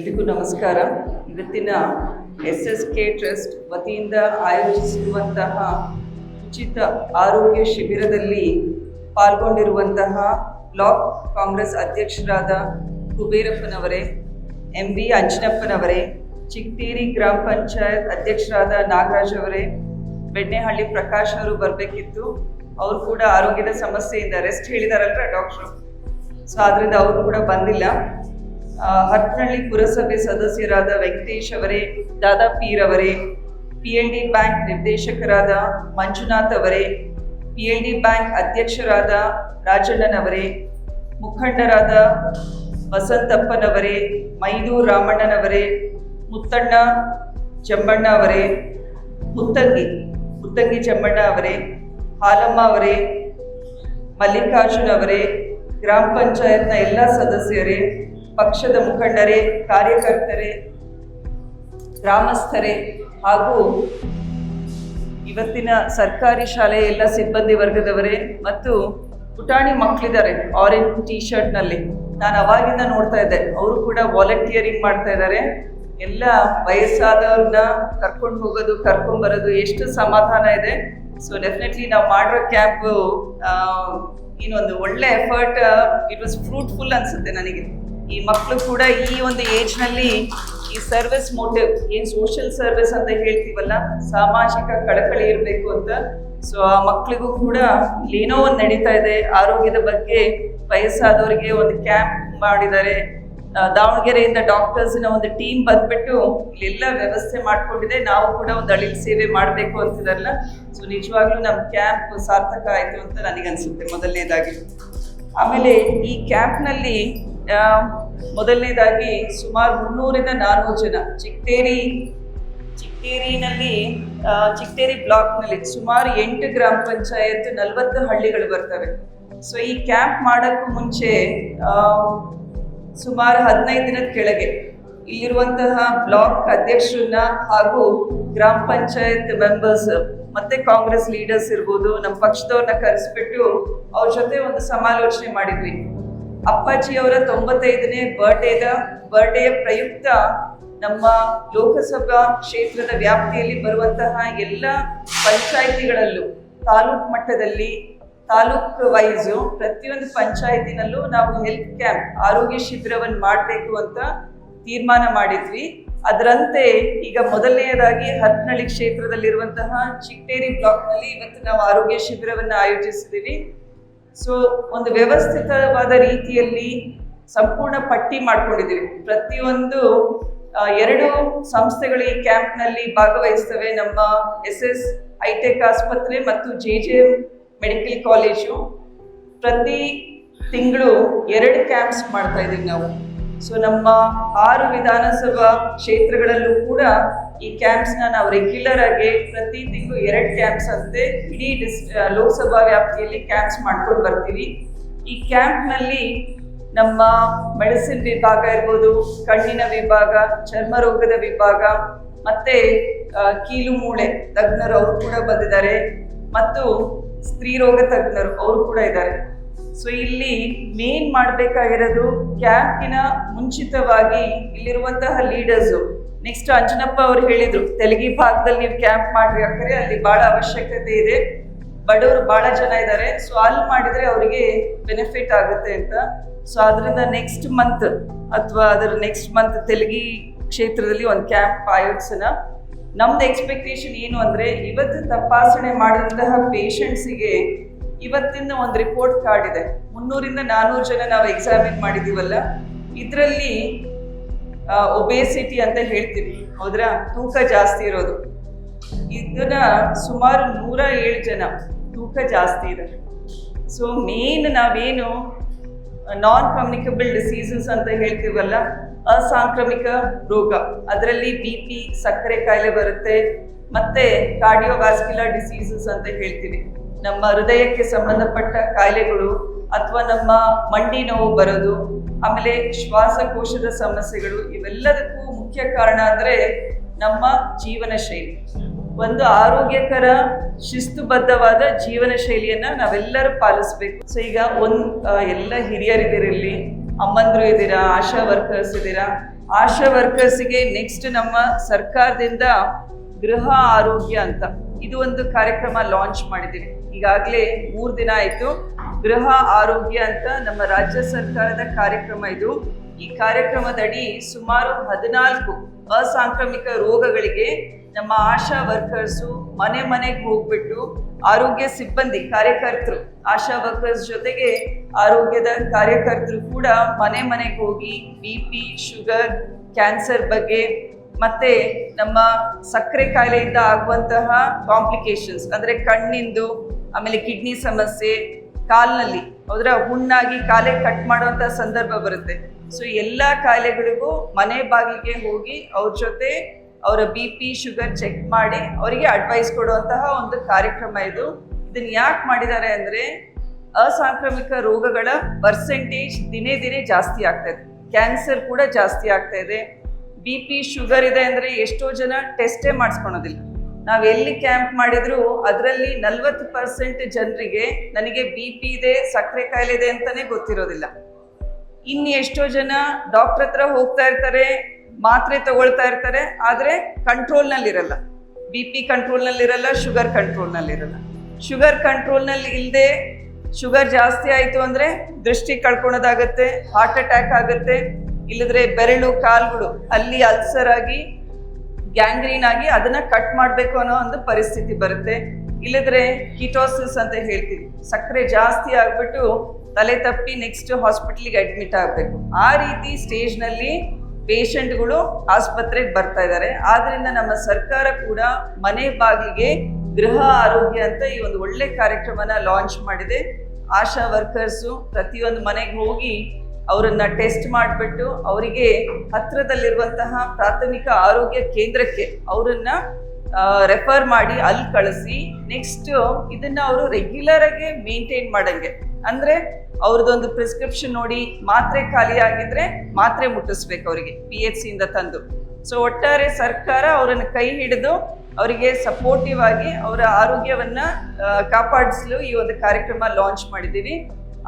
ಎಲ್ರಿಗೂ ನಮಸ್ಕಾರ. ಇವತ್ತಿನ ಎಸ್ ಎಸ್ ಕೆ ಟ್ರಸ್ಟ್ ವತಿಯಿಂದ ಆಯೋಜಿಸಿರುವಂತಹ ಉಚಿತ ಆರೋಗ್ಯ ಶಿಬಿರದಲ್ಲಿ ಪಾಲ್ಗೊಂಡಿರುವಂತಹ ಬ್ಲಾಕ್ ಕಾಂಗ್ರೆಸ್ ಅಧ್ಯಕ್ಷರಾದ ಕುಬೇರಪ್ಪನವರೇ, ಎಂ ಬಿ ಅಂಜನಪ್ಪನವರೇ, ಚಿಕ್ತೀರಿ ಗ್ರಾಮ ಪಂಚಾಯತ್ ಅಧ್ಯಕ್ಷರಾದ ನಾಗರಾಜ್ ಅವರೇ, ಬೆಣ್ಣೆಹಳ್ಳಿ ಪ್ರಕಾಶ್ ಅವರು ಬರಬೇಕಿತ್ತು. ಅವರು ಕೂಡ ಆರೋಗ್ಯದ ಸಮಸ್ಯೆಯಿಂದ ರೆಸ್ಟ್ ಹೇಳಿದಾರಲ್ರ ಡಾಕ್ಟ್ರು? ಸೊ ಆದ್ದರಿಂದ ಅವರು ಕೂಡ ಬಂದಿಲ್ಲ. ಹರಪನಹಳ್ಳಿ ಪುರಸಭೆ ಸದಸ್ಯರಾದ ವೆಂಕಟೇಶ್ ಅವರೇ, ದಾದಾ ಪೀರ್ ಅವರೇ ಪಿ ಎಲ್ ಡಿ ಬ್ಯಾಂಕ್ ನಿರ್ದೇಶಕರಾದ ಮಂಜುನಾಥ್ ಅವರೇ ಪಿ ಎಲ್ ಡಿ ಬ್ಯಾಂಕ್ ಅಧ್ಯಕ್ಷರಾದ ರಾಜಣ್ಣನವರೇ ಮುಖಂಡರಾದ ವಸಂತಪ್ಪನವರೇ ಮೈದೂರು ರಾಮಣ್ಣನವರೇ ಮುತ್ತಣ್ಣ ಚೆಮ್ಮಣ್ಣ ಅವರೇ, ಮುತ್ತಂಗಿ ಮುತ್ತಂಗಿ ಚೆಮ್ಮಣ್ಣ ಅವರೇ, ಹಾಲಮ್ಮ ಅವರೇ, ಮಲ್ಲಿಕಾರ್ಜುನ್ ಅವರೇ, ಗ್ರಾಮ ಪಂಚಾಯತ್ನ ಎಲ್ಲ ಸದಸ್ಯರೇ ಪಕ್ಷದ ಮುಖಂಡರೇ, ಕಾರ್ಯಕರ್ತರೇ, ಗ್ರಾಮಸ್ಥರೇ ಹಾಗೂ ಇವತ್ತಿನ ಸರ್ಕಾರಿ ಶಾಲೆಯ ಎಲ್ಲ ಸಿಬ್ಬಂದಿ ವರ್ಗದವರೇ ಮತ್ತು ಪುಟಾಣಿ ಮಕ್ಕಳಿದ್ದಾರೆ ಆರೆಂಜ್ ಟೀ ಶರ್ಟ್ನಲ್ಲಿ ನಾನು ಅವಾಗಿಂದ ನೋಡ್ತಾ ಇದ್ದೆ, ಅವರು ಕೂಡ ವಾಲಂಟಿಯರಿಂಗ್ ಮಾಡ್ತಾ ಇದ್ದಾರೆ. ಎಲ್ಲ ವಯಸ್ಸಾದವ್ರನ್ನ ಕರ್ಕೊಂಡು ಹೋಗೋದು, ಕರ್ಕೊಂಡು ಬರೋದು ಎಷ್ಟು ಸಮಾಧಾನ ಇದೆ. ಸೊ ಡೆಫಿನೆಟ್ಲಿ ನಾವು ಮಾಡಿರೋ ಕ್ಯಾಂಪ್ ಇನ್ನೊಂದು ಒಳ್ಳೆ ಎಫರ್ಟ್ ಇಟ್ ವಾಸ್ ಫ್ರೂಟ್ಫುಲ್ ಅನ್ಸುತ್ತೆ ನನಗೆ. ಈ ಮಕ್ಕಳು ಕೂಡ ಈ ಒಂದು ಏಜ್ನಲ್ಲಿ ಈ ಸರ್ವಿಸ್ ಮೋಟಿವ್ ಏನ್ ಸೋಷಿಯಲ್ ಸರ್ವಿಸ್ ಅಂತ ಹೇಳ್ತೀವಲ್ಲ, ಸಾಮಾಜಿಕ ಕಳಕಳಿ ಇರಬೇಕು ಅಂತ. ಸೊ ಆ ಮಕ್ಕಳಿಗೂ ಕೂಡ ಏನೋ ಒಂದು ನಡೀತಾ ಇದೆ. ಆರೋಗ್ಯದ ಬಗ್ಗೆ ವಯಸ್ಸಾದವರಿಗೆ ಒಂದು ಕ್ಯಾಂಪ್ ಮಾಡಿದ್ದಾರೆ. ದಾವಣಗೆರೆಯಿಂದ ಡಾಕ್ಟರ್ಸ್ನ ಒಂದು ಟೀಮ್ ಬಂದ್ಬಿಟ್ಟು ಇಲ್ಲೆಲ್ಲ ವ್ಯವಸ್ಥೆ ಮಾಡ್ಕೊಂಡಿದೆ. ನಾವು ಕೂಡ ಒಂದು ಅಳಿಲ್ ಸೇವೆ ಮಾಡಬೇಕು ಅಂತಿದಾರಲ್ಲ. ಸೊ ನಿಜವಾಗ್ಲೂ ನಮ್ಮ ಕ್ಯಾಂಪ್ ಸಾರ್ಥಕ ಆಯಿತು ಅಂತ ನನಗನ್ಸುತ್ತೆ ಮೊದಲನೇದಾಗಿ. ಆಮೇಲೆ ಈ ಕ್ಯಾಂಪ್ನಲ್ಲಿ ಮೊದಲನೇದಾಗಿ ಸುಮಾರು ಮುನ್ನೂರಿಂದ ನಾನ್ನೂರು ಜನ ಚಿಕ್ಕೇರಿ ಚಿಕ್ಕೇರಿನಲ್ಲಿ ಚಿಕ್ಕೇರಿ ಬ್ಲಾಕ್ನಲ್ಲಿ ಸುಮಾರು ಎಂಟು ಗ್ರಾಮ ಪಂಚಾಯತ್ ನಲವತ್ತು ಹಳ್ಳಿಗಳು ಬರ್ತವೆ. ಸೊ ಈ ಕ್ಯಾಂಪ್ ಮಾಡೋಕ್ಕೂ ಮುಂಚೆ ಸುಮಾರು ಹದಿನೈದು ದಿನದ ಕೆಳಗೆ ಇಲ್ಲಿರುವಂತಹ ಬ್ಲಾಕ್ ಅಧ್ಯಕ್ಷರನ್ನ ಹಾಗೂ ಗ್ರಾಮ ಪಂಚಾಯತ್ ಮೆಂಬರ್ಸ್ ಮತ್ತೆ ಕಾಂಗ್ರೆಸ್ ಲೀಡರ್ಸ್ ಇರ್ಬೋದು, ನಮ್ಮ ಪಕ್ಷದವ್ರನ್ನ ಕರೆಸ್ಬಿಟ್ಟು ಅವ್ರ ಜೊತೆ ಒಂದು ಸಮಾಲೋಚನೆ ಮಾಡಿದ್ವಿ. ಅಪ್ಪಾಜಿಯವರ ತೊಂಬತ್ತೈದನೇ ಬರ್ಡೇದ ಬರ್ಡೇಯ ಪ್ರಯುಕ್ತ ನಮ್ಮ ಲೋಕಸಭಾ ಕ್ಷೇತ್ರದ ವ್ಯಾಪ್ತಿಯಲ್ಲಿ ಬರುವಂತಹ ಎಲ್ಲ ಪಂಚಾಯಿತಿಗಳಲ್ಲೂ, ತಾಲೂಕು ಮಟ್ಟದಲ್ಲಿ, ತಾಲೂಕ್ ವೈಸು ಪ್ರತಿಯೊಂದು ಪಂಚಾಯತಿನಲ್ಲೂ ನಾವು ಹೆಲ್ತ್ ಕ್ಯಾಂಪ್ ಆರೋಗ್ಯ ಶಿಬಿರವನ್ನು ಮಾಡಬೇಕು ಅಂತ ತೀರ್ಮಾನ ಮಾಡಿದ್ವಿ. ಅದರಂತೆ ಈಗ ಮೊದಲನೆಯದಾಗಿ ಹತ್ನಳ್ಳಿ ಕ್ಷೇತ್ರದಲ್ಲಿರುವಂತಹ ಚಿಕ್ಕೇರಿ ಬ್ಲಾಕ್ನಲ್ಲಿ ಇವತ್ತು ನಾವು ಆರೋಗ್ಯ ಶಿಬಿರವನ್ನು ಆಯೋಜಿಸಿದ್ದೀವಿ. ಸೊ ಒಂದು ವ್ಯವಸ್ಥಿತವಾದ ರೀತಿಯಲ್ಲಿ ಸಂಪೂರ್ಣ ಪಟ್ಟಿ ಮಾಡ್ಕೊಂಡಿದ್ದೀವಿ. ಪ್ರತಿಯೊಂದು ಎರಡು ಸಂಸ್ಥೆಗಳು ಈ ಕ್ಯಾಂಪ್ನಲ್ಲಿ ಭಾಗವಹಿಸ್ತವೆ. ನಮ್ಮ ಎಸ್ ಎಸ್ ಐಟೆಕ್ ಆಸ್ಪತ್ರೆ ಮತ್ತು ಜೆ ಜೆ ಮೆಡಿಕಲ್ ಕಾಲೇಜು. ಪ್ರತಿ ತಿಂಗಳು ಎರಡು ಕ್ಯಾಂಪ್ಸ್ ಮಾಡ್ತಾ ಇದ್ದೀವಿ ನಾವು. ಸೊ ನಮ್ಮ ಆರು ವಿಧಾನಸಭಾ ಕ್ಷೇತ್ರಗಳಲ್ಲೂ ಕೂಡ ಈ ಕ್ಯಾಂಪ್ಸ್ನ ನಾವು ರೆಗ್ಯುಲರ್ ಆಗಿ ಪ್ರತಿ ತಿಂಗಳು ಎರಡು ಕ್ಯಾಂಪ್ಸ್ ಅಂತೆ ಇಡೀ ಡಿಸ್ ಲೋಕಸಭಾ ವ್ಯಾಪ್ತಿಯಲ್ಲಿ ಕ್ಯಾಂಪ್ಸ್ ಮಾಡ್ಕೊಂಡು ಬರ್ತೀವಿ. ಈ ಕ್ಯಾಂಪ್ನಲ್ಲಿ ನಮ್ಮ ಮೆಡಿಸಿನ್ ವಿಭಾಗ ಇರ್ಬೋದು, ಕಣ್ಣಿನ ವಿಭಾಗ, ಚರ್ಮ ರೋಗದ ವಿಭಾಗ, ಮತ್ತೆ ಕೀಲು ಮೂಳೆ ತಜ್ಞರು ಅವರು ಕೂಡ ಬಂದಿದ್ದಾರೆ. ಮತ್ತು ಸ್ತ್ರೀ ರೋಗ ತಜ್ಞರು ಅವರು ಕೂಡ ಇದ್ದಾರೆ. ಸೊ ಇಲ್ಲಿ ಮೇನ್ ಮಾಡಬೇಕಾಗಿರೋದು ಕ್ಯಾಂಪಿನ ಮುಂಚಿತವಾಗಿ ಇಲ್ಲಿರುವಂತಹ ಲೀಡರ್ಸು ನೆಕ್ಸ್ಟ್ ಅಂಜನಪ್ಪ ಅವರು ಹೇಳಿದ್ರು, ತೆಲಗಿ ಭಾಗದಲ್ಲಿ ನೀವು ಕ್ಯಾಂಪ್ ಮಾಡ್ರಿ ಅಂದ್ರೆ ಅಲ್ಲಿ ಬಹಳ ಅವಶ್ಯಕತೆ ಇದೆ. ಬಡವರು ಬಹಳ ಜನ ಇದ್ದಾರೆ ಸೊ ಅಲ್ಲಿ ಮಾಡಿದ್ರೆ ಅವರಿಗೆ ಬೆನಿಫಿಟ್ ಆಗುತ್ತೆ ಅಂತ. ಸೊ ಅದರಿಂದ ನೆಕ್ಸ್ಟ್ ಮಂತ್ ಅಥವಾ ಅದರ ನೆಕ್ಸ್ಟ್ ಮಂತ್ ತೆಲಗಿ ಕ್ಷೇತ್ರದಲ್ಲಿ ಒಂದು ಕ್ಯಾಂಪ್ ಆಯೋಜಿಸೋಣ. ನಮ್ದು ಎಕ್ಸ್ಪೆಕ್ಟೇಷನ್ ಏನು ಅಂದ್ರೆ, ಇವತ್ತು ತಪಾಸಣೆ ಮಾಡಿದಂತಹ ಪೇಷಂಟ್ಸಿಗೆ ಇವತ್ತಿನ ಒಂದು ರಿಪೋರ್ಟ್ ಕಾರ್ಡ್ ಇದೆ. ಮುನ್ನೂರಿಂದ ನಾನ್ನೂರು ಜನ ನಾವು ಎಕ್ಸಾಮಿನ್ ಮಾಡಿದೀವಲ್ಲ. ಇದರಲ್ಲಿ ಒಬೇಸಿಟಿ ಅಂತ ಹೇಳ್ತೀವಿ. ಹೌದ್ರ? ತೂಕ ಜಾಸ್ತಿ ಇರೋದು. ಇದನ್ನ ಸುಮಾರು ನೂರ ಏಳು ಜನ ತೂಕ ಜಾಸ್ತಿ ಇದೆ ಸೊ ಮೇನ್ ನಾವೇನು ನಾನ್ ಕಮ್ಯುನಿಕಬಲ್ ಡಿಸೀಸಸ್ ಅಂತ ಹೇಳ್ತೀವಲ್ಲ, ಅಸಾಂಕ್ರಾಮಿಕ ರೋಗ. ಅದರಲ್ಲಿ ಬಿ ಪಿ ಸಕ್ಕರೆ ಕಾಯಿಲೆ ಬರುತ್ತೆ. ಮತ್ತೆ ಕಾರ್ಡಿಯೋವ್ಯಾಸ್ಕ್ಯುಲರ್ ಡಿಸೀಸಸ್ ಅಂತ ಹೇಳ್ತೀವಿ. ನಮ್ಮ ಹೃದಯಕ್ಕೆ ಸಂಬಂಧಪಟ್ಟ ಕಾಯಿಲೆಗಳು, ಅಥವಾ ನಮ್ಮ ಮಂಡಿ ನೋವು ಬರೋದು ಆಮೇಲೆ ಶ್ವಾಸಕೋಶದ ಸಮಸ್ಯೆಗಳು ಇವೆಲ್ಲದಕ್ಕೂ ಮುಖ್ಯ ಕಾರಣ ಅಂದ್ರೆ ನಮ್ಮ ಜೀವನ ಶೈಲಿ. ಒಂದು ಆರೋಗ್ಯಕರ, ಶಿಸ್ತುಬದ್ಧವಾದ ಜೀವನ ಶೈಲಿಯನ್ನ ನಾವೆಲ್ಲರೂ ಪಾಲಿಸ್ಬೇಕು. ಸೊ ಈಗ ಒಂದ್ ಎಲ್ಲ ಹಿರಿಯರಿದ್ದೀರ ಇಲ್ಲಿ ಅಮ್ಮಂದ್ರು ಇದ್ದೀರಾ, ಆಶಾ ವರ್ಕರ್ಸ್ ಇದ್ದೀರಾ, ಆಶಾ ವರ್ಕರ್ಸ್ಗೆ ನೆಕ್ಸ್ಟ್ ನಮ್ಮ ಸರ್ಕಾರದಿಂದ ಗೃಹ ಆರೋಗ್ಯ ಅಂತ. ಇದು ಒಂದು ಕಾರ್ಯಕ್ರಮ ಲಾಂಚ್ ಮಾಡಿದ್ದೀವಿ. ಈಗಾಗಲೇ ಮೂರು ದಿನ ಆಯಿತು. ಗೃಹ ಆರೋಗ್ಯ ಅಂತ ನಮ್ಮ ರಾಜ್ಯ ಸರ್ಕಾರದ ಕಾರ್ಯಕ್ರಮ ಇದು. ಈ ಕಾರ್ಯಕ್ರಮದಡಿ ಸುಮಾರು ಹದಿನಾಲ್ಕು ಅಸಾಂಕ್ರಾಮಿಕ ರೋಗಗಳಿಗೆ ನಮ್ಮ ಆಶಾ ವರ್ಕರ್ಸು ಮನೆ ಮನೆಗೆ ಹೋಗ್ಬಿಟ್ಟು ಆರೋಗ್ಯ ಸಿಬ್ಬಂದಿ, ಕಾರ್ಯಕರ್ತರು, ಆಶಾ ವರ್ಕರ್ಸ್ ಜೊತೆಗೆ ಆರೋಗ್ಯದ ಕಾರ್ಯಕರ್ತರು ಕೂಡ ಮನೆ ಮನೆಗೆ ಹೋಗಿ ಬಿ ಪಿ, ಶುಗರ್, ಕ್ಯಾನ್ಸರ್ ಬಗ್ಗೆ ಮತ್ತೆ ನಮ್ಮ ಸಕ್ಕರೆ ಕಾಯಿಲೆಯಿಂದ ಆಗುವಂತಹ ಕಾಂಪ್ಲಿಕೇಶನ್ಸ್ ಅಂದರೆ ಕಣ್ಣಿಂದು ಆಮೇಲೆ ಕಿಡ್ನಿ ಸಮಸ್ಯೆ, ಕಾಲ್ನಲ್ಲಿ, ಅದರ ಹುಣ್ಣಾಗಿ ಕಾಲೇ ಕಟ್ ಮಾಡುವಂತ ಸಂದರ್ಭ ಬರುತ್ತೆ. ಸೊ ಎಲ್ಲ ಕಾಯಿಲೆಗಳಿಗೂ ಮನೆ ಬಾಗಿಲಿಗೆ ಹೋಗಿ ಅವ್ರ ಜೊತೆ ಅವರ ಬಿ ಪಿ ಶುಗರ್ ಚೆಕ್ ಮಾಡಿ ಅವರಿಗೆ ಅಡ್ವೈಸ್ ಕೊಡುವಂತಹ ಒಂದು ಕಾರ್ಯಕ್ರಮ ಇದು. ಇದನ್ನ ಯಾಕೆ ಮಾಡಿದ್ದಾರೆ ಅಂದರೆ, ಅಸಾಂಕ್ರಾಮಿಕ ರೋಗಗಳ ಪರ್ಸೆಂಟೇಜ್ ದಿನೇ ದಿನೇ ಜಾಸ್ತಿ ಆಗ್ತಾ ಇದೆ. ಕ್ಯಾನ್ಸರ್ ಕೂಡ ಜಾಸ್ತಿ ಆಗ್ತಾ ಇದೆ. ಬಿ ಪಿ ಶುಗರ್ ಇದೆ ಅಂದ್ರೆ ಎಷ್ಟೋ ಜನ ಟೆಸ್ಟೇ ಮಾಡಿಸ್ಕೊಳೋದಿಲ್ಲ. ನಾವು ಎಲ್ಲಿ ಕ್ಯಾಂಪ್ ಮಾಡಿದ್ರು ಅದರಲ್ಲಿ ನಲ್ವತ್ತು ಪರ್ಸೆಂಟ್ ಜನರಿಗೆ ನನಗೆ ಬಿ ಪಿ ಇದೆ, ಸಕ್ಕರೆ ಕಾಯಿಲೆ ಇದೆ ಅಂತಾನೆ ಗೊತ್ತಿರೋದಿಲ್ಲ. ಇನ್ನು ಎಷ್ಟೋ ಜನ ಡಾಕ್ಟರ್ ಹತ್ರ ಹೋಗ್ತಾ ಇರ್ತಾರೆ, ಮಾತ್ರೆ ತಗೊಳ್ತಾ ಇರ್ತಾರೆ, ಆದರೆ ಕಂಟ್ರೋಲ್ನಲ್ಲಿರಲ್ಲ ಬಿ ಪಿ ಕಂಟ್ರೋಲ್ನಲ್ಲಿರಲ್ಲ ಶುಗರ್ ಕಂಟ್ರೋಲ್ನಲ್ಲಿರಲ್ಲ ಶುಗರ್ ಕಂಟ್ರೋಲ್ನಲ್ಲಿ ಇಲ್ಲದೆ ಶುಗರ್ ಜಾಸ್ತಿ ಆಯಿತು ಅಂದರೆ ದೃಷ್ಟಿ ಕಳ್ಕೊಳೋದಾಗತ್ತೆ ಹಾರ್ಟ್ ಅಟ್ಯಾಕ್ ಆಗುತ್ತೆ, ಇಲ್ಲದ್ರೆ ಬೆರಳು, ಕಾಲ್ಗಳು ಅಲ್ಲಿ ಅಲ್ಸರ್ ಆಗಿ ಗ್ಯಾಂಗ್ರೀನ್ ಆಗಿ ಅದನ್ನ ಕಟ್ ಮಾಡಬೇಕು ಅನ್ನೋ ಒಂದು ಪರಿಸ್ಥಿತಿ ಬರುತ್ತೆ. ಇಲ್ಲದ್ರೆ ಕಿಟೋಸಿಸ್ ಅಂತ ಹೇಳ್ತೀವಿ. ಸಕ್ಕರೆ ಜಾಸ್ತಿ ಆಗ್ಬಿಟ್ಟು ತಲೆ ತಪ್ಪಿ ನೆಕ್ಸ್ಟ್ ಹಾಸ್ಪಿಟ್ಲಿಗೆ ಅಡ್ಮಿಟ್ ಆಗಬೇಕು. ಆ ರೀತಿ ಸ್ಟೇಜ್ನಲ್ಲಿ ಪೇಷಂಟ್ಗಳು ಆಸ್ಪತ್ರೆಗೆ ಬರ್ತಾ ಇದ್ದಾರೆ. ಆದ್ರಿಂದ ನಮ್ಮ ಸರ್ಕಾರ ಕೂಡ ಮನೆ ಬಾಗಿಲಿಗೆ ಗೃಹ ಆರೋಗ್ಯ ಅಂತ ಈ ಒಂದು ಒಳ್ಳೆ ಕಾರ್ಯಕ್ರಮನ ಲಾಂಚ್ ಮಾಡಿದೆ. ಆಶಾ ವರ್ಕರ್ಸು ಪ್ರತಿಯೊಂದು ಮನೆಗೆ ಹೋಗಿ ಅವರನ್ನ ಟೆಸ್ಟ್ ಮಾಡಿಬಿಟ್ಟು ಅವರಿಗೆ ಹತ್ತಿರದಲ್ಲಿರುವಂತಹ ಪ್ರಾಥಮಿಕ ಆರೋಗ್ಯ ಕೇಂದ್ರಕ್ಕೆ ಅವರನ್ನ ರೆಫರ್ ಮಾಡಿ ಅಲ್ಲಿ ಕಳಿಸಿ. ನೆಕ್ಸ್ಟ್ ಇದನ್ನ ಅವರು ರೆಗ್ಯುಲರ್ ಆಗಿ ಮೇಂಟೈನ್ ಮಾಡಂಗೆ. ಅಂದ್ರೆ ಅವ್ರದ್ದೊಂದು ಪ್ರಿಸ್ಕ್ರಿಪ್ಷನ್ ನೋಡಿ ಮಾತ್ರೆ ಖಾಲಿ ಆಗಿದ್ರೆ ಮಾತ್ರೆ ಮುಟ್ಟಿಸ್ಬೇಕು ಅವರಿಗೆ ಪಿ ಎಚ್ ಸಿಯಿಂದ ತಂದು. ಸೊ ಒಟ್ಟಾರೆ ಸರ್ಕಾರ ಅವರನ್ನು ಕೈ ಹಿಡಿದು ಅವರಿಗೆ ಸಪೋರ್ಟಿವ್ ಆಗಿ ಅವರ ಆರೋಗ್ಯವನ್ನ ಕಾಪಾಡಿಸಲು ಈ ಒಂದು ಕಾರ್ಯಕ್ರಮ ಲಾಂಚ್ ಮಾಡಿದ್ದೀವಿ.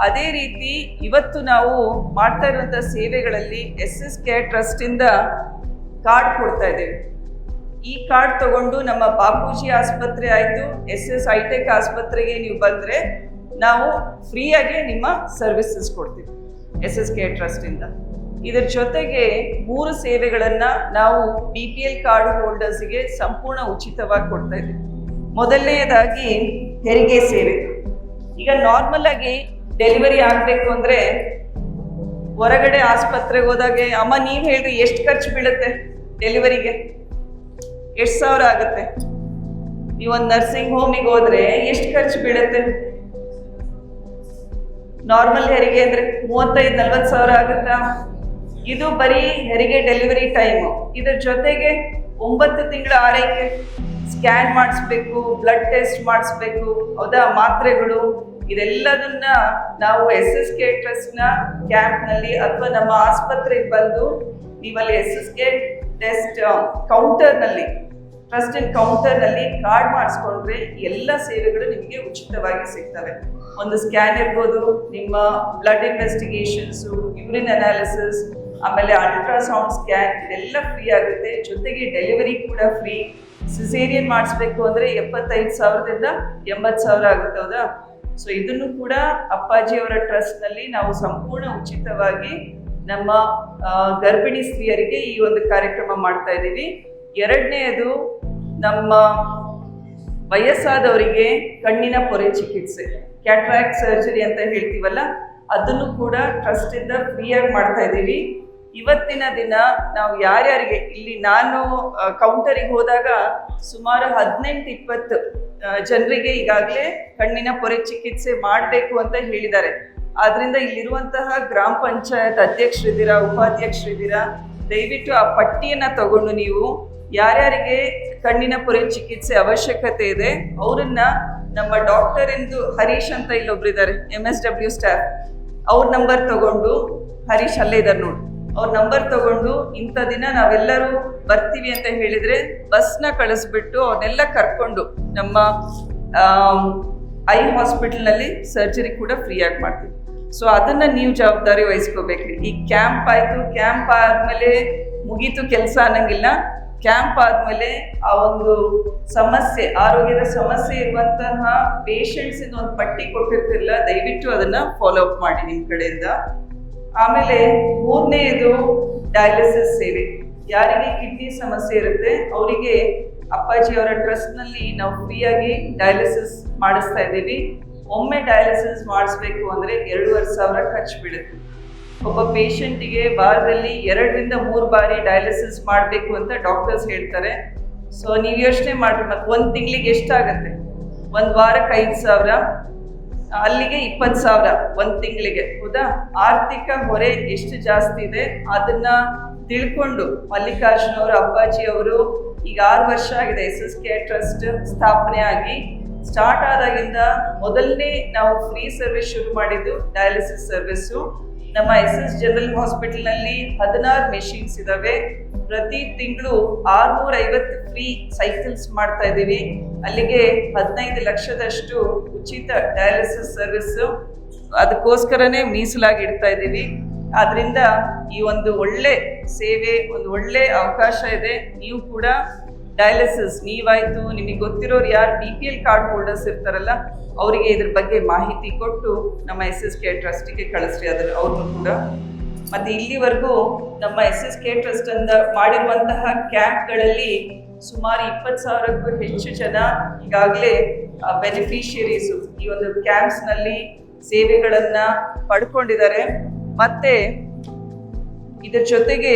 ಅದೇ ರೀತಿ ಇವತ್ತು ನಾವು ಮಾಡ್ತಾ ಇರುವಂತ ಸೇವೆಗಳಲ್ಲಿ ಎಸ್ ಎಸ್ ಕೆ ಟ್ರಸ್ಟ್ ಇಂದ ಕಾರ್ಡ್ ಕೊಡ್ತಾ ಇದ್ದೇವೆ. ಈ ಕಾರ್ಡ್ ತಗೊಂಡು ನಮ್ಮ ಬಾಪೂಜಿ ಆಸ್ಪತ್ರೆ ಆಯಿತು. ಎಸ್ ಎಸ್ ಐಟೆಕ್ ಆಸ್ಪತ್ರೆಗೆ ನೀವು ಬಂದರೆ ನಾವು ಫ್ರೀಯಾಗಿ ನಿಮ್ಮ ಸರ್ವಿಸಸ್ ಕೊಡ್ತೀವಿ ಎಸ್ ಎಸ್ ಕೇರ್ ಟ್ರಸ್ಟಿಂದ ಇದರ ಜೊತೆಗೆ ಮೂರು ಸೇವೆಗಳನ್ನು ನಾವು ಬಿ ಪಿ ಎಲ್ ಕಾರ್ಡ್ ಹೋಲ್ಡರ್ಸ್ಗೆ ಸಂಪೂರ್ಣ ಉಚಿತವಾಗಿ ಕೊಡ್ತಾ ಇದ್ದೀವಿ. ಮೊದಲನೆಯದಾಗಿ ತೆರಿಗೆ ಸೇವೆ. ಈಗ ನಾರ್ಮಲ್ ಆಗಿ ಡೆಲಿವರಿ ಆಗಬೇಕು ಅಂದರೆ ಹೊರಗಡೆ ಆಸ್ಪತ್ರೆಗೆ ಹೋದಾಗೆ, ಅಮ್ಮ ನೀವು ಹೇಳ್ರಿ ಎಷ್ಟು ಖರ್ಚು ಬೀಳುತ್ತೆ ಡೆಲಿವರಿಗೆ? ಎಷ್ಟು ಸಾವಿರ ಆಗುತ್ತೆ? ನೀವೊಂದು ನರ್ಸಿಂಗ್ ಹೋಮಿಗೆ ಹೋದ್ರೆ ಎಷ್ಟು ಖರ್ಚು ಬೀಳುತ್ತೆ? ನಾರ್ಮಲ್ ಹೆರಿಗೆ ಅಂದ್ರೆ ಮೂವತ್ತೈದು, ನಲ್ವತ್ತು ಸಾವಿರ ಆಗುತ್ತಾ? ಇದು ಬರೀ ಹೆರಿಗೆ ಡೆಲಿವರಿ ಟೈಮು ಇದ್ರ ಜೊತೆಗೆ ಒಂಬತ್ತು ತಿಂಗಳ ಆರೈಕೆ. ಸ್ಕ್ಯಾನ್ ಮಾಡಿಸ್ಬೇಕು ಬ್ಲಡ್ ಟೆಸ್ಟ್ ಮಾಡಿಸ್ಬೇಕು, ಹೌದಾ? ಮಾತ್ರೆಗಳು. ಇದೆಲ್ಲದನ್ನ ನಾವು ಎಸ್ ಎಸ್ ಕೆ ಟ್ರಸ್ಟ್ನ ಕ್ಯಾಂಪ್ನಲ್ಲಿ ಅಥವಾ ನಮ್ಮ ಆಸ್ಪತ್ರೆಗೆ ಬಂದು ನೀವಲ್ಲಿ ಎಸ್ ಎಸ್ ಕೆ ಟೆಸ್ಟ್ ಕೌಂಟರ್ನಲ್ಲಿ ಟ್ರಸ್ಟ್ ಇನ್ ಕೌಂಟರ್ನಲ್ಲಿ ಕಾರ್ಡ್ ಮಾಡಿಸ್ಕೊಂಡ್ರೆ ಎಲ್ಲ ಸೇವೆಗಳು ನಿಮಗೆ ಉಚಿತವಾಗಿ ಸಿಗ್ತವೆ. ಒಂದು ಸ್ಕ್ಯಾನ್ ಇರ್ಬೋದು, ನಿಮ್ಮ ಬ್ಲಡ್ ಇನ್ವೆಸ್ಟಿಗೇಷನ್ಸು ಯೂರಿನ್ ಅನಾಲಿಸಿಸ್ ಆಮೇಲೆ ಅಲ್ಟ್ರಾಸೌಂಡ್ ಸ್ಕ್ಯಾನ್ ಇದೆಲ್ಲ ಫ್ರೀ ಆಗುತ್ತೆ. ಜೊತೆಗೆ ಡೆಲಿವರಿ ಕೂಡ ಫ್ರೀ ಸಿಸೇರಿಯನ್ ಮಾಡಿಸ್ಬೇಕು ಅಂದರೆ ಎಪ್ಪತ್ತೈದು ಸಾವಿರದಿಂದ ಎಂಬತ್ತು ಸಾವಿರ ಆಗುತ್ತೆ, ಹೌದಾ? ಸೊ ಇದನ್ನು ಕೂಡ ಅಪ್ಪಾಜಿಯವರ ಟ್ರಸ್ಟ್ನಲ್ಲಿ ನಾವು ಸಂಪೂರ್ಣ ಉಚಿತವಾಗಿ ನಮ್ಮ ಗರ್ಭಿಣಿ ಸ್ತ್ರೀಯರಿಗೆ ಈ ಒಂದು ಕಾರ್ಯಕ್ರಮ ಮಾಡ್ತಾ ಇದ್ದೀವಿ. ಎರಡನೆಯದು ನಮ್ಮ ವಯಸ್ಸಾದವರಿಗೆ ಕಣ್ಣಿನ ಪೊರೆ ಚಿಕಿತ್ಸೆ ಕ್ಯಾಟ್ರಾಕ್ಟ್ ಸರ್ಜರಿ ಅಂತ ಹೇಳ್ತೀವಲ್ಲ, ಅದನ್ನು ಕೂಡ ಟ್ರಸ್ಟ್ ಇಂದ ಫ್ರೀಯಾಗಿ ಮಾಡ್ತಾ ಇದ್ದೀವಿ. ಇವತ್ತಿನ ದಿನ ನಾವು ಯಾರ್ಯಾರಿಗೆ, ಇಲ್ಲಿ ನಾನು ಕೌಂಟರಿಗೆ ಹೋದಾಗ ಸುಮಾರು ಹದಿನೆಂಟು, ಇಪ್ಪತ್ತು ಜನರಿಗೆ ಈಗಾಗಲೇ ಕಣ್ಣಿನ ಪೊರೆ ಚಿಕಿತ್ಸೆ ಮಾಡಬೇಕು ಅಂತ ಹೇಳಿದ್ದಾರೆ. ಆದ್ರಿಂದ ಇಲ್ಲಿರುವಂತಹ ಗ್ರಾಮ ಪಂಚಾಯತ್ ಅಧ್ಯಕ್ಷರಿದ್ದೀರಾ, ಉಪಾಧ್ಯಕ್ಷರಿದ್ದೀರಾ, ದಯವಿಟ್ಟು ಆ ಪಟ್ಟಿಯನ್ನು ತಗೊಂಡು ನೀವು ಯಾರ್ಯಾರಿಗೆ ಕಣ್ಣಿನ ಪೊರೆ ಚಿಕಿತ್ಸೆ ಅವಶ್ಯಕತೆ ಇದೆ, ಅವರನ್ನ ನಮ್ಮ ಡಾಕ್ಟರ್ ಎಂದು ಹರೀಶ್ ಅಂತ ಇಲ್ಲೊಬ್ರಿದ್ದಾರೆ ಎಂ ಎಸ್ ಡಬ್ಲ್ಯೂ ಸ್ಟಾಫ್ ಅವ್ರ ನಂಬರ್ ತಗೊಂಡು ಹರೀಶ್ ಅಲ್ಲೇ ಇದ್ದಾರೆ ನೋಡಿ. ಅವ್ರ ನಂಬರ್ ತಗೊಂಡು ಇಂಥ ದಿನ ನಾವೆಲ್ಲರೂ ಬರ್ತೀವಿ ಅಂತ ಹೇಳಿದ್ರೆ ಬಸ್ನ ಕಳಿಸ್ಬಿಟ್ಟು ಅವನ್ನೆಲ್ಲ ಕರ್ಕೊಂಡು ನಮ್ಮ ಐ ಹಾಸ್ಪಿಟಲ್ನಲ್ಲಿ ಸರ್ಜರಿ ಕೂಡ ಫ್ರೀಯಾಗಿ ಮಾಡ್ತೀವಿ. ಸೊ ಅದನ್ನ ನೀವು ಜವಾಬ್ದಾರಿ ವಹಿಸ್ಕೋಬೇಕ್ರಿ. ಈ ಕ್ಯಾಂಪ್ ಆಯ್ತು ಕ್ಯಾಂಪ್ ಆದ್ಮೇಲೆ ಮುಗೀತು ಕೆಲಸ ಅನ್ನಂಗಿಲ್ಲ. ಕ್ಯಾಂಪ್ ಆದ್ಮೇಲೆ ಆ ಒಂದು ಸಮಸ್ಯೆ, ಆರೋಗ್ಯದ ಸಮಸ್ಯೆ ಇರುವಂತಹ ಪೇಷಂಟ್ಸಿಂದ ಒಂದು ಪಟ್ಟಿ ಕೊಟ್ಟಿರ್ತಿಲ್ಲ, ದಯವಿಟ್ಟು ಅದನ್ನ ಫಾಲೋ ಅಪ್ ಮಾಡಿ ನಿಮ್ಮ ಕಡೆಯಿಂದ. ಆಮೇಲೆ ಮೂರನೇದು ಡಯಾಲಿಸಿಸ್ ಸೇವೆ. ಯಾರಿಗೆ ಕಿಡ್ನಿ ಸಮಸ್ಯೆ ಇರುತ್ತೆ, ಅವರಿಗೆ ಅಪ್ಪಾಜಿ ಅವರ ಟ್ರಸ್ಟ್ನಲ್ಲಿ ನಾವು ಫ್ರೀಯಾಗಿ ಡಯಾಲಿಸಿಸ್ ಮಾಡಿಸ್ತಾ ಇದ್ದೀವಿ. ಒಮ್ಮೆ ಡಯಾಲಿಸಿಸ್ ಮಾಡಿಸ್ಬೇಕು ಅಂದ್ರೆ ಎರಡೂವರೆ ಸಾವಿರ ಖರ್ಚು ಬೀಳುತ್ತೆ. ಒಬ್ಬ ಪೇಷಂಟಿಗೆ ವಾರದಲ್ಲಿ ಎರಡರಿಂದ ಮೂರು ಬಾರಿ ಡಯಾಲಿಸಿಸ್ ಮಾಡಬೇಕು ಅಂತ ಡಾಕ್ಟರ್ಸ್ ಹೇಳ್ತಾರೆ. ಸೊ ನೀವು ಯೋಚನೆ ಮಾಡಿ ಮತ್ತೆ ಒಂದು ತಿಂಗಳಿಗೆ ಎಷ್ಟಾಗತ್ತೆ? ಒಂದು ವಾರಕ್ಕೆ ಐದು ಸಾವಿರ ಅಲ್ಲಿಗೆ ಇಪ್ಪತ್ತು ಸಾವಿರ ಒಂದು ತಿಂಗಳಿಗೆ, ಹೌದಾ? ಆರ್ಥಿಕ ಹೊರೆ ಎಷ್ಟು ಜಾಸ್ತಿ ಇದೆ, ಅದನ್ನ ತಿಳ್ಕೊಂಡು ಮಲ್ಲಿಕಾರ್ಜುನ ಅವರು ಅಪ್ಪಾಜಿ ಅವರು ಈಗ ಆರು ವರ್ಷ ಆಗಿದೆ ಎಸ್ ಎಸ್ ಕೆ ಟ್ರಸ್ಟ್ ಸ್ಥಾಪನೆ ಆಗಿ. ಸ್ಟಾರ್ಟ್ ಆದಾಗಿಂದ ಮೊದಲನೇ ನಾವು ಫ್ರೀ ಸರ್ವಿಸ್ ಶುರು ಮಾಡಿದ್ದು ಡಯಾಲಿಸಿಸ್ ಸರ್ವಿಸ್ಸು ನಮ್ಮ ಎಸ್ ಎಸ್ ಜನರಲ್ ಹಾಸ್ಪಿಟಲ್ನಲ್ಲಿ ಹದಿನಾರು ಮೆಷಿನ್ಸ್ ಇದಾವೆ. ಪ್ರತಿ ತಿಂಗಳು ಆರ್ನೂರ ಐವತ್ತು ಫ್ರೀ ಸೈಕಲ್ಸ್ ಮಾಡ್ತಾ ಇದ್ದೀವಿ. ಅಲ್ಲಿಗೆ ಹದಿನೈದು ಲಕ್ಷದಷ್ಟು ಉಚಿತ ಡಯಾಲಿಸಿಸ್ ಸರ್ವಿಸ್ ಅದಕ್ಕೋಸ್ಕರನೇ ಮೀಸಲಾಗಿ ಇಡ್ತಾ ಇದ್ದೀವಿ. ಆದ್ರಿಂದ ಈ ಒಂದು ಒಳ್ಳೆ ಸೇವೆ, ಒಂದು ಒಳ್ಳೆ ಅವಕಾಶ ಇದೆ. ನೀವು ಕೂಡ ಡಯಾಲಿಸಿಸ್ ನೀವಾಯಿತು ನಿಮಗೆ ಗೊತ್ತಿರೋರು ಯಾರು B P L card holders ಇರ್ತಾರಲ್ಲ, ಅವರಿಗೆ ಇದ್ರ ಬಗ್ಗೆ ಮಾಹಿತಿ ಕೊಟ್ಟು ನಮ್ಮ ಎಸ್ ಎಸ್ ಕೆ ಟ್ರಸ್ಟಿಗೆ ಕಳಿಸ್ರಿ ಅದರ ಅವ್ರನ್ನು ಕೂಡ. ಮತ್ತೆ ಇಲ್ಲಿವರೆಗೂ ನಮ್ಮ ಎಸ್ ಎಸ್ ಕೆ ಟ್ರಸ್ಟ್ ಅಂತ ಮಾಡಿರುವಂತಹ ಕ್ಯಾಂಪ್ಗಳಲ್ಲಿ ಸುಮಾರು ಇಪ್ಪತ್ತು ಸಾವಿರಕ್ಕೂ ಹೆಚ್ಚು ಜನ ಈಗಾಗಲೇ ಬೆನಿಫಿಷಿಯರೀಸು ಈ ಒಂದು ಕ್ಯಾಂಪ್ಸ್ನಲ್ಲಿ ಸೇವೆಗಳನ್ನು ಪಡ್ಕೊಂಡಿದ್ದಾರೆ. ಮತ್ತೆ ಇದರ ಜೊತೆಗೆ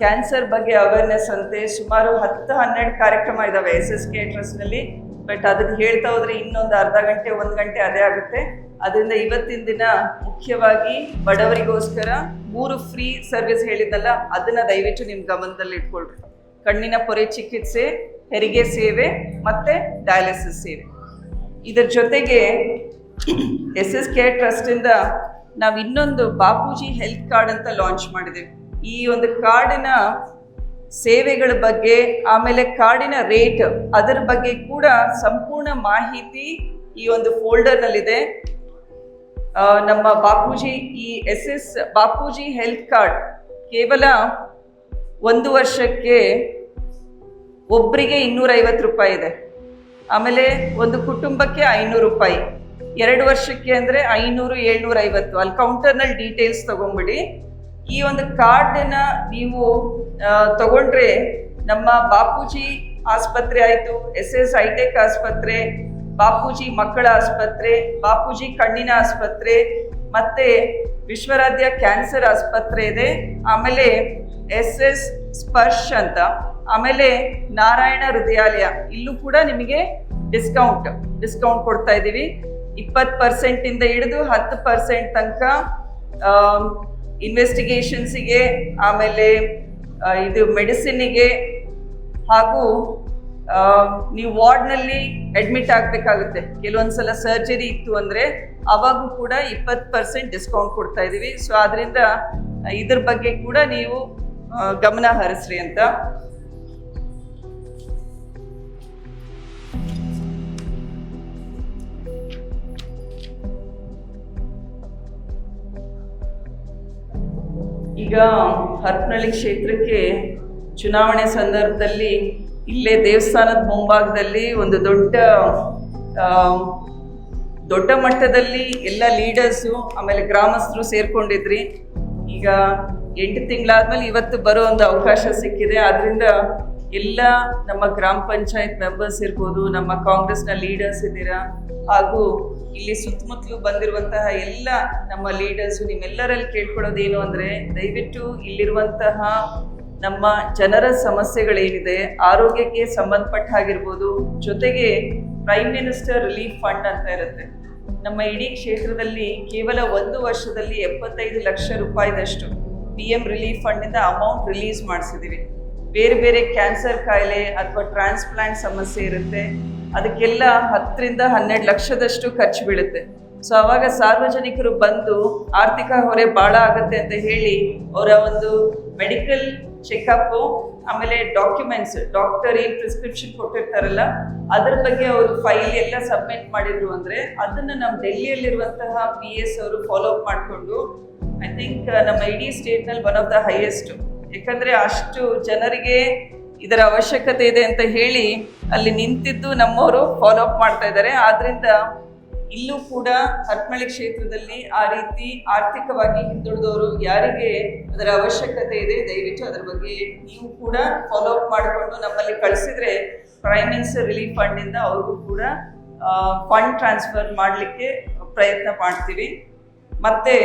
ಕ್ಯಾನ್ಸರ್ ಬಗ್ಗೆ ಅವೇರ್ನೆಸ್ ಅಂತೆ. ಸುಮಾರು ಹತ್ತು, ಹನ್ನೆರಡು ಕಾರ್ಯಕ್ರಮ ಇದಾವೆ ಎಸ್ ಎಸ್ ಕೆ ಟ್ರಸ್ಟ್ನಲ್ಲಿ ಬಟ್ ಅದನ್ನ ಹೇಳ್ತಾ ಹೋದ್ರೆ ಇನ್ನೊಂದು ಅರ್ಧ ಗಂಟೆ, ಒಂದು ಗಂಟೆ ಅದೇ ಆಗುತ್ತೆ. ಅದರಿಂದ ಇವತ್ತಿನ ದಿನ ಮುಖ್ಯವಾಗಿ ಬಡವರಿಗೋಸ್ಕರ ಮೂರು ಫ್ರೀ ಸರ್ವಿಸ್ ಹೇಳಿದ್ದಲ್ಲ, ಅದನ್ನ ದಯವಿಟ್ಟು ನಿಮ್ಮ ಗಮನದಲ್ಲಿ ಇಟ್ಕೊಳ್ರಿ. ಕಣ್ಣಿನ ಪೊರೆ ಚಿಕಿತ್ಸೆ, ಹೆರಿಗೆ ಸೇವೆ, ಮತ್ತೆ ಡಯಾಲಿಸಿಸ್ ಸೇವೆ. ಇದರ ಜೊತೆಗೆ ಎಸ್ ಎಸ್ ಕೆ ಟ್ರಸ್ಟಿಂದ ನಾವು ಇನ್ನೊಂದು ಬಾಪೂಜಿ ಹೆಲ್ತ್ ಕಾರ್ಡ್ ಅಂತ ಲಾಂಚ್ ಮಾಡಿದ್ದೇವೆ ಈ ಒಂದು ಕಾರ್ಡಿನ ಸೇವೆಗಳ ಬಗ್ಗೆ, ಆಮೇಲೆ ಕಾರ್ಡಿನ ರೇಟ್, ಅದರ ಬಗ್ಗೆ ಕೂಡ ಸಂಪೂರ್ಣ ಮಾಹಿತಿ ಈ ಒಂದು ಫೋಲ್ಡರ್ನಲ್ಲಿದೆ. ನಮ್ಮ ಬಾಪೂಜಿ, ಈ S S Bapuji health card ಕೇವಲ ಒಂದು ವರ್ಷಕ್ಕೆ ಒಬ್ಬರಿಗೆ ಇನ್ನೂರೈವತ್ತು ರೂಪಾಯಿ ಇದೆ. ಆಮೇಲೆ ಒಂದು ಕುಟುಂಬಕ್ಕೆ ಐನೂರು ರೂಪಾಯಿ. ಎರಡು ವರ್ಷಕ್ಕೆ ಅಂದರೆ ಐನೂರು ಏಳ್ನೂರ ಐವತ್ತು ಅಲ್ಲಿ ಕೌಂಟರ್ನಲ್ಲಿ ಡೀಟೇಲ್ಸ್ ತಗೊಂಬಿಡಿ. ಈ ಒಂದು ಕಾರ್ಡನ್ನ ನೀವು ತಗೊಂಡ್ರೆ ನಮ್ಮ ಬಾಪೂಜಿ ಆಸ್ಪತ್ರೆ ಆಯಿತು ಎಸ್ ಎಸ್ ಐಟೆಕ್ ಆಸ್ಪತ್ರೆ, ಬಾಪೂಜಿ ಮಕ್ಕಳ ಆಸ್ಪತ್ರೆ, ಬಾಪೂಜಿ ಕಣ್ಣಿನ ಆಸ್ಪತ್ರೆ, ಮತ್ತೆ ವಿಶ್ವರಾಧ್ಯ ಕ್ಯಾನ್ಸರ್ ಆಸ್ಪತ್ರೆ ಇದೆ. ಆಮೇಲೆ ಎಸ್ ಎಸ್ ಸ್ಪರ್ಶ್ ಅಂತ. ಆಮೇಲೆ ನಾರಾಯಣ ಹೃದಯಾಲಯ. ಇಲ್ಲೂ ಕೂಡ ನಿಮಗೆ ಡಿಸ್ಕೌಂಟ್ ಡಿಸ್ಕೌಂಟ್ ಕೊಡ್ತಾ ಇದ್ದೀವಿ. ಇಪ್ಪತ್ತು ಪರ್ಸೆಂಟಿಂದ ಹಿಡಿದು ಹತ್ತು ಪರ್ಸೆಂಟ್ ತನಕ ಇನ್ವೆಸ್ಟಿಗೇಷನ್ಸಿಗೆ ಆಮೇಲೆ ಇದು ಮೆಡಿಸಿನ್ನಿಗೆ ಹಾಗೂ ನೀವು ವಾರ್ಡ್ನಲ್ಲಿ ಅಡ್ಮಿಟ್ ಆಗಬೇಕಾಗುತ್ತೆ. ಕೆಲವೊಂದ್ಸಲ ಸರ್ಜರಿ ಇತ್ತು ಅಂದರೆ, ಅವಾಗೂ ಕೂಡ ಇಪ್ಪತ್ತು ಪರ್ಸೆಂಟ್ ಡಿಸ್ಕೌಂಟ್ ಕೊಡ್ತಾ ಇದ್ದೀವಿ. ಸೊ ಅದರಿಂದ ಇದ್ರ ಬಗ್ಗೆ ಕೂಡ ನೀವು ಗಮನ ಹರಿಸ್ರಿ ಅಂತ. ಈಗ ಹರಪನಹಳ್ಳಿ ಕ್ಷೇತ್ರಕ್ಕೆ ಚುನಾವಣೆ ಸಂದರ್ಭದಲ್ಲಿ ಇಲ್ಲೇ ದೇವಸ್ಥಾನದ ಮುಂಭಾಗದಲ್ಲಿ ಒಂದು ದೊಡ್ಡ ದೊಡ್ಡ ಮಟ್ಟದಲ್ಲಿ ಎಲ್ಲ ಲೀಡರ್ಸು, ಆಮೇಲೆ ಗ್ರಾಮಸ್ಥರು ಸೇರ್ಕೊಂಡಿದ್ರಿ. ಈಗ ಎಂಟು ತಿಂಗಳಾದ್ಮೇಲೆ ಇವತ್ತು ಬರೋ ಒಂದು ಅವಕಾಶ ಸಿಕ್ಕಿದೆ. ಆದ್ರಿಂದ ಎಲ್ಲ ನಮ್ಮ ಗ್ರಾಮ ಪಂಚಾಯತ್ ಮೆಂಬರ್ಸ್ ಇರ್ಬೋದು, ನಮ್ಮ ಕಾಂಗ್ರೆಸ್ನ ಲೀಡರ್ಸ್ ಇದ್ದೀರಾ? ಹಾಗೂ ಇಲ್ಲಿ ಸುತ್ತಮುತ್ತಲು ಬಂದಿರುವಂತಹ ಎಲ್ಲ ನಮ್ಮ ಲೀಡರ್ಸು ನಿಮ್ಮೆಲ್ಲರಲ್ಲಿ ಕೇಳ್ಕೊಳ್ಳೋದೇನು ಅಂದರೆ, ದಯವಿಟ್ಟು ಇಲ್ಲಿರುವಂತಹ ನಮ್ಮ ಜನರ ಸಮಸ್ಯೆಗಳೇನಿದೆ, ಆರೋಗ್ಯಕ್ಕೆ ಸಂಬಂಧಪಟ್ಟ ಹಾಗಿರ್ಬೋದು, ಜೊತೆಗೆ ಪ್ರೈಮ್ ಮಿನಿಸ್ಟರ್ ರಿಲೀಫ್ ಫಂಡ್ ಅಂತ ಇರುತ್ತೆ. ನಮ್ಮ ಇಡೀ ಕ್ಷೇತ್ರದಲ್ಲಿ ಕೇವಲ ಒಂದು ವರ್ಷದಲ್ಲಿ ಎಪ್ಪತ್ತೈದು ಲಕ್ಷ ರೂಪಾಯಿದಷ್ಟು ಪಿ ಎಂ ರಿಲೀಫ್ ಫಂಡಿಂದ ಅಮೌಂಟ್ ರಿಲೀಸ್ ಮಾಡಿಸಿದ್ದೀವಿ. ಬೇರೆ ಬೇರೆ ಕ್ಯಾನ್ಸರ್ ಕಾಯಿಲೆ ಅಥವಾ ಟ್ರಾನ್ಸ್ಪ್ಲಾಂಟ್ ಸಮಸ್ಯೆ ಇರುತ್ತೆ. ಅದಕ್ಕೆಲ್ಲ ಹತ್ತರಿಂದ ಹನ್ನೆರಡು ಲಕ್ಷದಷ್ಟು ಖರ್ಚು ಬೀಳುತ್ತೆ. ಸೊ ಅವಾಗ ಸಾರ್ವಜನಿಕರು ಬಂದು ಆರ್ಥಿಕ ಹೊರೆ ಭಾಳ ಆಗುತ್ತೆ ಅಂತ ಹೇಳಿ ಅವರ ಒಂದು ಮೆಡಿಕಲ್ ಚೆಕಪ್ಪು ಆಮೇಲೆ ಡಾಕ್ಯುಮೆಂಟ್ಸ್ ಡಾಕ್ಟರ್ ಏನು ಪ್ರಿಸ್ಕ್ರಿಪ್ಷನ್ ಕೊಟ್ಟಿರ್ತಾರಲ್ಲ, ಅದ್ರ ಬಗ್ಗೆ ಅವರು ಫೈಲ್ ಎಲ್ಲ ಸಬ್ಮಿಟ್ ಮಾಡಿದ್ರು ಅಂದ್ರೆ ಅದನ್ನ ನಮ್ಮ ಡೆಲ್ಲಿಯಲ್ಲಿರುವಂತಹ ಪಿ ಎಸ್ ಅವರು ಫಾಲೋ ಅಪ್ ಮಾಡಿಕೊಂಡು ಐ ಥಿಂಕ್ ನಮ್ಮ ಇಡೀ ಸ್ಟೇಟ್ನಲ್ಲಿ ಒನ್ ಆಫ್ ದ ಹೈಯೆಸ್ಟ್ ಯಾಕಂದ್ರೆ ಅಷ್ಟು ಜನರಿಗೆ ಇದರ ಅವಶ್ಯಕತೆ ಇದೆ ಅಂತ ಹೇಳಿ ಅಲ್ಲಿ ನಿಂತಿದ್ದು ನಮ್ಮವರು ಫಾಲೋ ಅಪ್ ಮಾಡ್ತಾ ಇದ್ದಾರೆ. ಆದ್ರಿಂದ ಇಲ್ಲೂ ಕೂಡ ಹತ್ಮಳಿ ಕ್ಷೇತ್ರದಲ್ಲಿ ಆ ರೀತಿ ಆರ್ಥಿಕವಾಗಿ ಹಿಂದುಳಿದವರು ಯಾರಿಗೆ ಅದರ ಅವಶ್ಯಕತೆ ಇದೆ, ದಯವಿಟ್ಟು ಅದರ ಬಗ್ಗೆ ನೀವು ಕೂಡ ಫಾಲೋ ಅಪ್ ಮಾಡಿಕೊಂಡು ನಮ್ಮಲ್ಲಿ ಕಳಿಸಿದ್ರೆ ಪ್ರೈಮ್ ಮಿನಿಸ್ಟರ್ ರಿಲೀಫ್ ಫಂಡ್ ಇಂದ ಅವ್ರಿಗೂ ಕೂಡ ಫಂಡ್ ಟ್ರಾನ್ಸ್ಫರ್ ಮಾಡಲಿಕ್ಕೆ ಪ್ರಯತ್ನ ಮಾಡ್ತೀವಿ. ಮತ್ತೆ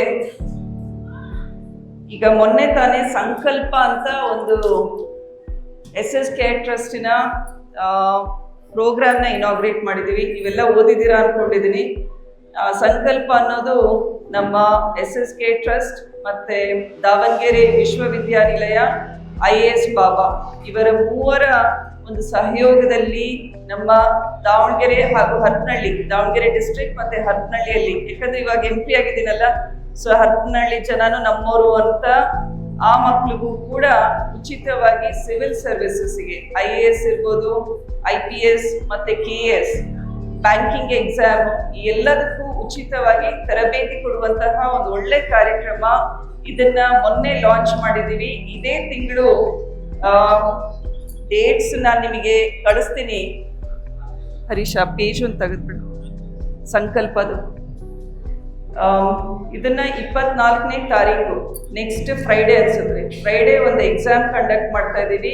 ಈಗ ಮೊನ್ನೆ ತಾನೇ ಸಂಕಲ್ಪ ಅಂತ ಒಂದು ಎಸ್ ಎಸ್ ಕೆ ಟ್ರಸ್ಟಿನ ಪ್ರೋಗ್ರಾಮ್ನ ಇನಾಗ್ರೇಟ್ ಮಾಡಿದ್ದೀವಿ. ನೀವೆಲ್ಲ ಓದಿದ್ದೀರಾ ಅಂದ್ಕೊಂಡಿದ್ದೀನಿ ಸಂಕಲ್ಪ ಅನ್ನೋದು ನಮ್ಮ ಎಸ್ ಎಸ್ ಕೆ ಟ್ರಸ್ಟ್ ಮತ್ತು ದಾವಣಗೆರೆ ವಿಶ್ವವಿದ್ಯಾನಿಲಯ ಐ ಎ ಎಸ್ ಬಾಬಾ ಇವರ ಮೂವರ ಒಂದು ಸಹಯೋಗದಲ್ಲಿ ನಮ್ಮ ದಾವಣಗೆರೆ ಹಾಗೂ ಹರಪನಹಳ್ಳಿ ದಾವಣಗೆರೆ ಡಿಸ್ಟ್ರಿಕ್ಟ್ ಮತ್ತು ಹರಪನಹಳ್ಳಿಯಲ್ಲಿ ಯಾಕಂದರೆ ಇವಾಗ ಎಂ ಪಿ ಆಗಿದ್ದೀನಲ್ಲ ಸೊ ಹರಪನಹಳ್ಳಿ ಜನನು ನಮ್ಮವರು ಅಂತ ಆ ಮಕ್ಳಿಗೂ ಕೂಡ ಉಚಿತವಾಗಿ ಸಿವಿಲ್ ಸರ್ವಿಸಸ್ಗೆ ಐ ಎ ಎಸ್ ಇರ್ಬೋದು, ಐ ಪಿ ಎಸ್ ಮತ್ತೆ ಕೆ ಎಸ್, ಬ್ಯಾಂಕಿಂಗ್ ಎಕ್ಸಾಮ್ ಎಲ್ಲದಕ್ಕೂ ಉಚಿತವಾಗಿ ತರಬೇತಿ ಕೊಡುವಂತಹ ಒಂದು ಒಳ್ಳೆ ಕಾರ್ಯಕ್ರಮ ಇದನ್ನ ಮೊನ್ನೆ ಲಾಂಚ್ ಮಾಡಿದೀವಿ. ಇದೇ ತಿಂಗಳು ಡೇಟ್ಸ್ ನಾನು ನಿಮಗೆ ಕಳಿಸ್ತೀನಿ. ಹರೀಶಾ, ಪೇಜ್ ಒಂದು ತೆಗೆದ್ಬಿಡು. ಸಂಕಲ್ಪದು. ಇದನ್ನ ಇಪ್ಪತ್ನಾಲ್ಕನೇ ತಾರೀಕು ನೆಕ್ಸ್ಟ್ ಫ್ರೈಡೇ ಅನ್ಸುತ್ತೆ. ಫ್ರೈಡೇ ಒಂದು ಎಕ್ಸಾಮ್ ಕಂಡಕ್ಟ್ ಮಾಡ್ತಾ ಇದ್ದೀವಿ.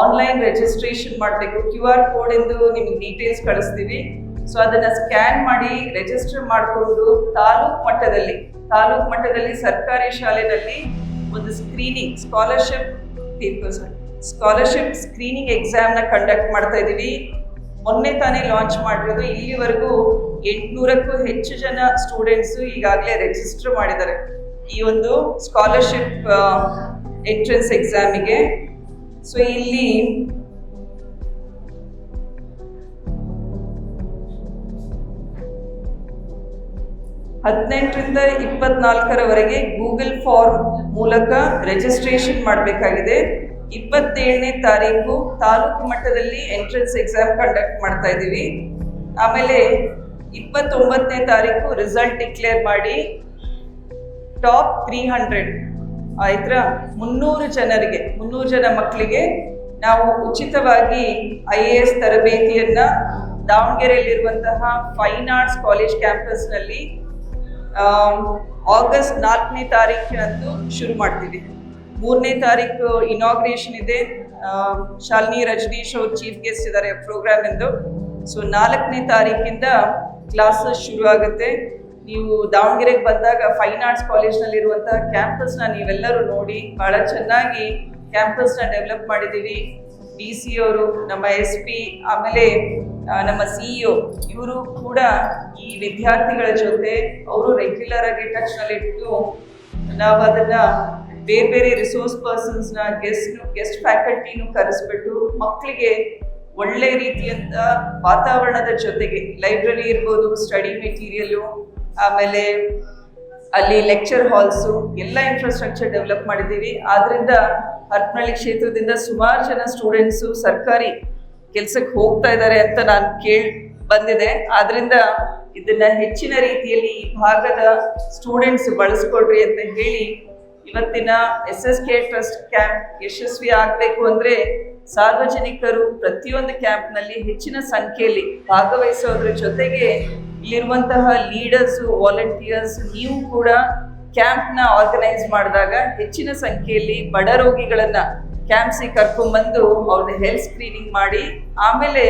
ಆನ್ಲೈನ್ ರಿಜಿಸ್ಟ್ರೇಷನ್ ಮಾಡಬೇಕು. ಕ್ಯೂ ಆರ್ ಕೋಡ್ ಎಂದು ನಿಮ್ಗೆ ಡೀಟೇಲ್ಸ್ ಕಳಿಸ್ತೀವಿ. ಸೊ ಅದನ್ನ ಸ್ಕ್ಯಾನ್ ಮಾಡಿ ರಿಜಿಸ್ಟರ್ ಮಾಡಿಕೊಂಡು ತಾಲೂಕ್ ಮಟ್ಟದಲ್ಲಿ, ತಾಲೂಕು ಮಟ್ಟದಲ್ಲಿ ಸರ್ಕಾರಿ ಶಾಲೆಯಲ್ಲಿ ಒಂದು ಸ್ಕ್ರೀನಿಂಗ್ ಸ್ಕಾಲರ್ಶಿಪ್ ಸ್ಕಾಲರ್ಶಿಪ್ ಸ್ಕ್ರೀನಿಂಗ್ ಎಕ್ಸಾಮ್ನ ಕಂಡಕ್ಟ್ ಮಾಡ್ತಾ ಇದ್ದೀವಿ. ಮೊನ್ನೆ ತಾನೇ ಲಾಂಚ್ ಮಾಡಿರೋದು. ಇಲ್ಲಿವರೆಗೂ ಎಂಟುನೂರಕ್ಕೂ ಹೆಚ್ಚು ಜನ ಸ್ಟೂಡೆಂಟ್ಸು ಈಗಾಗಲೇ ರಿಜಿಸ್ಟರ್ ಮಾಡಿದ್ದಾರೆ. ಈ ಒಂದು ಸ್ಕಾಲರ್ಶಿಪ್ ಎಂಟ್ರೆನ್ಸ್ ಎಕ್ಸಾಮಿಗೆ ಸೊ ಇಲ್ಲಿ ಹದಿನೆಂಟರಿಂದ ಇಪ್ಪತ್ನಾಲ್ಕರವರೆಗೆ ಗೂಗಲ್ ಫಾರ್ಮ್ ಮೂಲಕ ರಿಜಿಸ್ಟ್ರೇಷನ್ ಮಾಡಬೇಕಾಗಿದೆ. ಇಪ್ಪತ್ತೇಳನೇ ತಾರೀಕು ತಾಲೂಕು ಮಟ್ಟದಲ್ಲಿ ಎಂಟ್ರೆನ್ಸ್ ಎಕ್ಸಾಮ್ ಕಂಡಕ್ಟ್ ಮಾಡ್ತಾ ಇದ್ದೀವಿ. ಆಮೇಲೆ ಇಪ್ಪತ್ತೊಂಬತ್ತನೇ ತಾರೀಕು ರಿಸಲ್ಟ್ ಡಿಕ್ಲೇರ್ ಮಾಡಿ ಟಾಪ್ ತ್ರೀ ಹಂಡ್ರೆಡ್ ಆಯ್ತಾ? ಮುನ್ನೂರು ಜನರಿಗೆ, ಮುನ್ನೂರು ಜನ ಮಕ್ಕಳಿಗೆ ನಾವು ಉಚಿತವಾಗಿ ಐ ಎ ಎಸ್ ತರಬೇತಿಯನ್ನು ದಾವಣಗೆರೆಯಲ್ಲಿರುವಂತಹ ಫೈನ್ ಆರ್ಟ್ಸ್ ಕಾಲೇಜ್ ಕ್ಯಾಂಪಸ್ನಲ್ಲಿ ಆಗಸ್ಟ್ ನಾಲ್ಕನೇ ತಾರೀಕಿನಂದು ಶುರು ಮಾಡ್ತೀವಿ. ಮೂರನೇ ತಾರೀಕು ಇನಾಗ್ರೇಷನ್ ಇದೆ. ಶಾಲಿನಿ ರಜನೀಶ್ ಅವರು ಚೀಫ್ ಗೆಸ್ಟ್ ಇದ್ದಾರೆ ಪ್ರೋಗ್ರಾಮ್ ಎಂದು ಸೊ ನಾಲ್ಕನೇ ತಾರೀಕಿಂದ ಕ್ಲಾಸಸ್ ಶುರು ಆಗುತ್ತೆ ನೀವು ದಾವಣಗೆರೆಗೆ ಬಂದಾಗ ಫೈನ್ ಆರ್ಟ್ಸ್ ಕಾಲೇಜ್ನಲ್ಲಿರುವಂತಹ ಕ್ಯಾಂಪಸ್ನ ನೀವೆಲ್ಲರೂ ನೋಡಿ, ಬಹಳ ಚೆನ್ನಾಗಿ ಕ್ಯಾಂಪಸ್ನ ಡೆವಲಪ್ ಮಾಡಿದ್ದೀವಿ ಡಿ ಸಿ ಅವರು, ನಮ್ಮ ಎಸ್ ಪಿ ಆಮೇಲೆ ನಮ್ಮ ಸಿಇಒ ಇವರು ಕೂಡ ಈ ವಿದ್ಯಾರ್ಥಿಗಳ ಜೊತೆ ಅವರು ರೆಗ್ಯುಲರ್ ಆಗಿ ಟಚ್ ನಲ್ಲಿಟ್ಟು ನಾವು ಅದನ್ನ ಬೇರೆ ಬೇರೆ ರಿಸೋರ್ಸ್ ಪರ್ಸನ್ಸ್ನ ಗೆಸ್ಟ್ ಗೆಸ್ಟ್ ಫ್ಯಾಕಲ್ಟಿನೂ ಕರೆಸ್ಬಿಟ್ಟು ಮಕ್ಕಳಿಗೆ ಒಳ್ಳೆ ರೀತಿಯಂತ ವಾತಾವರಣದ ಜೊತೆಗೆ ಲೈಬ್ರರಿ ಇರ್ಬೋದು ಸ್ಟಡಿ ಮೆಟೀರಿಯಲು ಆಮೇಲೆ ಅಲ್ಲಿ ಲೆಕ್ಚರ್ ಹಾಲ್ಸು ಎಲ್ಲ ಇನ್ಫ್ರಾಸ್ಟ್ರಕ್ಚರ್ ಡೆವಲಪ್ ಮಾಡಿದ್ದೀವಿ. ಆದ್ದರಿಂದ ಹರಪನಹಳ್ಳಿ ಕ್ಷೇತ್ರದಿಂದ ಸುಮಾರು ಜನ ಸ್ಟೂಡೆಂಟ್ಸು ಸರ್ಕಾರಿ ಕೆಲ್ಸಕ್ಕೆ ಹೋಗ್ತಾ ಇದ್ದಾರೆ ಅಂತ ನಾನು ಕೇಳಿ ಬಂದಿದೆ. ಆದ್ದರಿಂದ ಇದನ್ನ ಹೆಚ್ಚಿನ ರೀತಿಯಲ್ಲಿ ಈ ಭಾಗದ ಸ್ಟೂಡೆಂಟ್ಸ್ ಬಳಸ್ಕೊಡ್ರಿ ಅಂತ ಹೇಳಿ ಇವತ್ತಿನ S S K trust camp ಯಶಸ್ವಿ ಆಗಬೇಕು ಅಂದ್ರೆ ಸಾರ್ವಜನಿಕರು ಪ್ರತಿಯೊಂದು ಕ್ಯಾಂಪ್ನಲ್ಲಿ ಹೆಚ್ಚಿನ ಸಂಖ್ಯೆಯಲ್ಲಿ ಭಾಗವಹಿಸೋದ್ರ ಜೊತೆಗೆ ಇಲ್ಲಿರುವಂತಹ ಲೀಡರ್ಸ್, ವಾಲಂಟಿಯರ್ಸ್ ನೀವು ಕೂಡ ಕ್ಯಾಂಪ್ನ ಆರ್ಗನೈಸ್ ಮಾಡಿದಾಗ ಹೆಚ್ಚಿನ ಸಂಖ್ಯೆಯಲ್ಲಿ ಬಡ ರೋಗಿಗಳನ್ನ ಕ್ಯಾಂಪ್ಸಿಗೆ ಕರ್ಕೊಂಡ್ಬಂದು ಅವ್ರನ್ನ ಹೆಲ್ತ್ ಸ್ಕ್ರೀನಿಂಗ್ ಮಾಡಿ, ಆಮೇಲೆ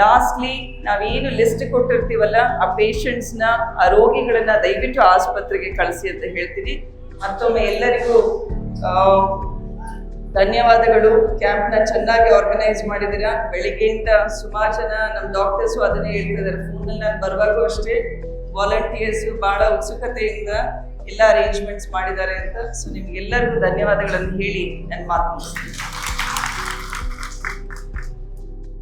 ಲಾಸ್ಟ್ಲಿ ನಾವೇನು ಲಿಸ್ಟ್ ಕೊಟ್ಟಿರ್ತೀವಲ್ಲ ಆ ಪೇಷಂಟ್ಸ್ನ ಆ ರೋಗಿಗಳನ್ನ ದಯವಿಟ್ಟು ಆಸ್ಪತ್ರೆಗೆ ಕಳಿಸಿ ಅಂತ ಹೇಳ್ತೀನಿ. ಮತ್ತೊಮ್ಮೆ ಎಲ್ಲರಿಗೂ ಧನ್ಯವಾದಗಳು. ಕ್ಯಾಂಪ್ನ ಚೆನ್ನಾಗಿ ಆರ್ಗನೈಸ್ ಮಾಡಿದ್ದೀರಾ? ಬೆಳಿಗ್ಗೆಯಿಂದ ಸುಮಾರು ಜನ ನಮ್ಮ ಡಾಕ್ಟರ್ಸು ಅದನ್ನೇ ಹೇಳ್ತಿದ್ದಾರೆ ಫೋನಲ್ಲಿ ನಾನು ಬರುವಾಗೂ ಅಷ್ಟೇ. ವಾಲಂಟಿಯರ್ಸು ಬಹಳ ಉತ್ಸುಕತೆಯಿಂದ ಎಲ್ಲ ಅರೇಂಜ್ಮೆಂಟ್ಸ್ ಮಾಡಿದ್ದಾರೆ ಅಂತ. ಸೊ ನಿಮ್ಗೆಲ್ಲರಿಗೂ ಧನ್ಯವಾದಗಳನ್ನು ಹೇಳಿ ನನ್ನ ಮಾತು